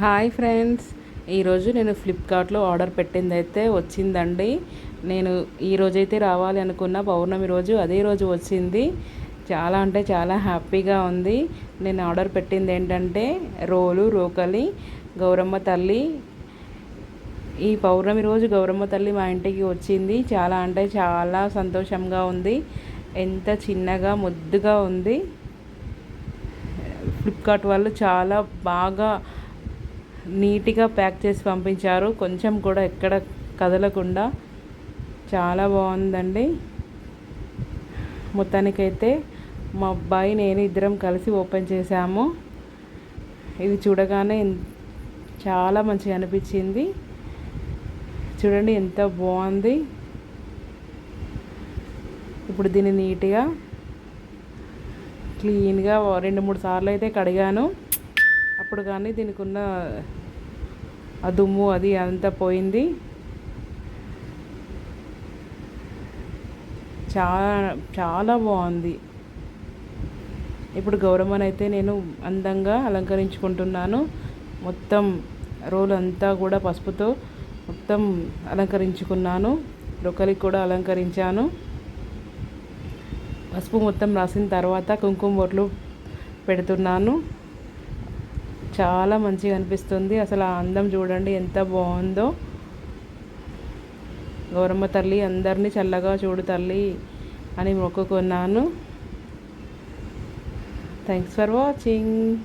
Hi friends. ఈరోజు నేను ఫ్లిప్కార్ట్లో ఆర్డర్ పెట్టింది అయితే వచ్చిందండి. నేను ఈ రోజైతే రావాలి అనుకున్న పౌర్ణమి రోజు అదే రోజు వచ్చింది. చాలా అంటే చాలా హ్యాపీగా ఉంది. నేను ఆర్డర్ పెట్టింది ఏంటంటే రోలు రోకలి గౌరమ్మ తల్లి. ఈ పౌర్ణమి రోజు గౌరమ్మ తల్లి మా ఇంటికి వచ్చింది. చాలా అంటే చాలా సంతోషంగా ఉంది. ఎంత చిన్నగా ముద్దుగా ఉంది. ఫ్లిప్కార్ట్ వాళ్ళు చాలా బాగా నీట్గా ప్యాక్ చేసి పంపించారు. కొంచెం కూడా ఎక్కడ కదలకుండా చాలా బాగుందండి. మొత్తానికైతే మా అబ్బాయి నేను ఇద్దరం కలిసి ఓపెన్ చేశాము. ఇది చూడగానే చాలా మంచిగా అనిపించింది. చూడండి ఎంత బాగుంది. ఇప్పుడు దీన్ని నీట్గా క్లీన్గా రెండు మూడు సార్లు అయితే కడిగాను. అప్పుడు కానీ దీనికి ఉన్న ఆ దుమ్ము అది అంతా పోయింది. చాలా చాలా బాగుంది. ఇప్పుడు గౌరమ్మని అయితే నేను అందంగా అలంకరించుకుంటున్నాను. మొత్తం రోల్ అంతా కూడా పసుపుతో మొత్తం అలంకరించుకున్నాను. రొక్కలికి కూడా అలంకరించాను. పసుపు మొత్తం రాసిన తర్వాత కుంకుమ బొట్లు పెడుతున్నాను. చాలా మంచిగా అనిపిస్తుంది. అసలు ఆ అందం చూడండి ఎంత బాగుందో. గౌరమ్మ తల్లి అందరినీ చల్లగా చూడు తల్లి అని మొక్కుకున్నాను. Thanks for watching